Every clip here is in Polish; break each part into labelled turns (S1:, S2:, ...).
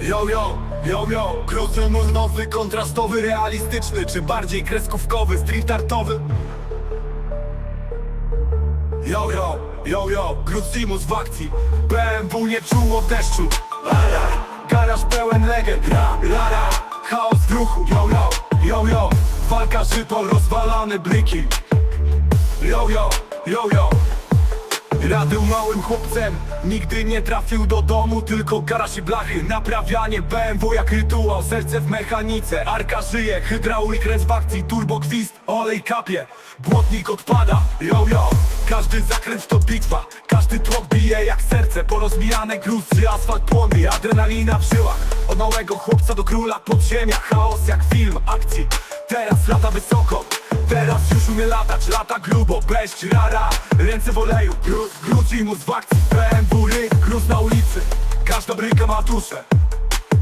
S1: Yo, yo, yo, yo Krucymus nowy, kontrastowy, realistyczny Czy bardziej kreskówkowy, street artowy? Yo, yo, yo, yo Krucymus w akcji. BMW nie czuło deszczu. Garaż pełen legend. Chaos w ruchu. Yo, yo, yo, yo Walka żyto, rozwalane bryki. Yo, yo, yo, yo Radył małym chłopcem, nigdy nie trafił do domu Tylko garaż i blachy, naprawianie BMW jak rytuał. Serce w mechanice, arka żyje, hydraulik rez w akcji. Turbo gwizd, olej kapie, błotnik odpada. Yo yo, każdy zakręt to bitwa. Każdy tłok bije jak serce. Porozbijane gruzy, asfalt płonie Adrenalina w żyłach, od małego chłopca do króla Podziemia, chaos jak film akcji. Teraz lata wysoko Teraz już umie latać, lata grubo, beść, rara. Ręce w oleju, gruz, grudzi mu z akcji BMW, ryk, gruz na ulicy. Każda bryka ma duszę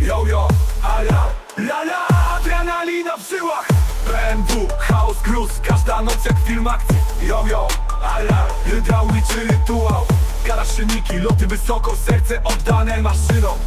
S1: Yo, yo, ala, la, la Adrenalina w żyłach. BMW, chaos, gruz, każda noc jak film akcji. Yo, yo, ala, hydrauliczny rytuał. Garaż silniki, loty wysoko, serce oddane maszynom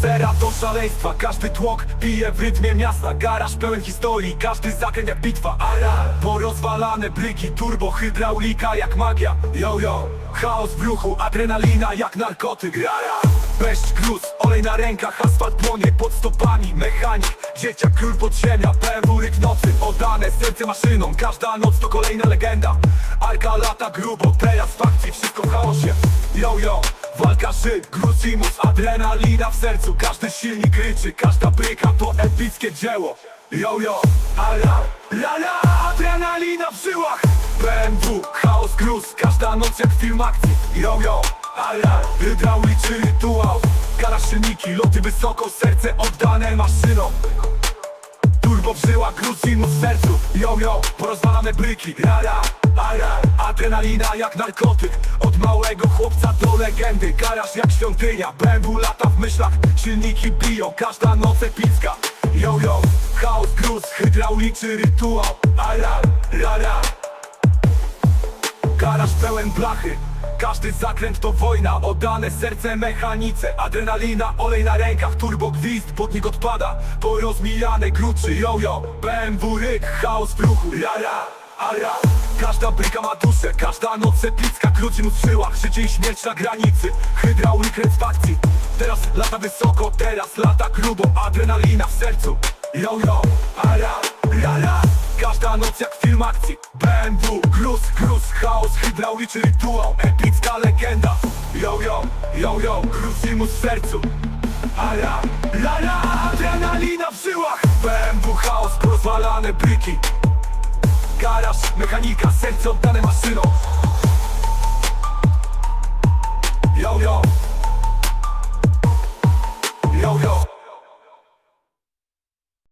S1: zera do szaleństwa. Każdy tłok bije w rytmie miasta. Garaż pełen historii, każdy zakręt jak bitwa. Ara, porozwalane bryki. Turbo, hydraulika jak magia. Yo yo, chaos w ruchu. Adrenalina jak narkotyk. Rara, Beszcz, gruz, olej na rękach. Asfalt płonie pod stopami. Mechanik, dzieciak, król podziemia. BMW ryk nocy, oddane serce maszyną. Każda noc to kolejna legenda. Arka lata grubo, teraz w akcji Wszystko w chaosie. Yo yo, Walka żyt, gruzimus, adrenalina w sercu. Każdy silnik ryczy, każda bryka to epickie dzieło. Yo yo, ala, la la, adrenalina w żyłach. BMW, chaos, gruz, każda noc jak film akcji. Yo yo, ala, hydrauliczny rytuał. Garaż silniki, loty wysoko, serce oddane maszynom. Turbo w żyłach, gruzimus w sercu. Yo yo, porozwalane bryki. Rara, adrenalina jak narkotyk. Od małego chłopca do legendy. Garaż jak świątynia, BMW lata w myślach. Silniki biją, każda noc epicka. Yo yo, chaos, gruz, hydrauliczny rytuał. Ara, rara Garaż pełen blachy. Każdy zakręt to wojna, oddane serce mechanice. Adrenalina, olej na rękach, turbo gwizd, podnik odpada. Porozmijane gruczy, yo-yo, BMW ryk, chaos w ruchu. Rara, ara, każda bryka ma duszę Każda noc epicka, w żyłach Życie i śmierć na granicy, hydraulik rec w akcji. Teraz lata wysoko, teraz lata grubo Adrenalina w sercu, yo-yo, ara, rara Każda noc jak film akcji. BMW, gruz, gruz, chaos, hydrauliczny rytuał Epicka legenda. Yo, yo, yo, yo, gruzimus w sercu. Ala, la, la, adrenalina w żyłach. BMW, chaos, porozwalane bryki garaż Mechanika, serce oddane maszyną Yo, yo.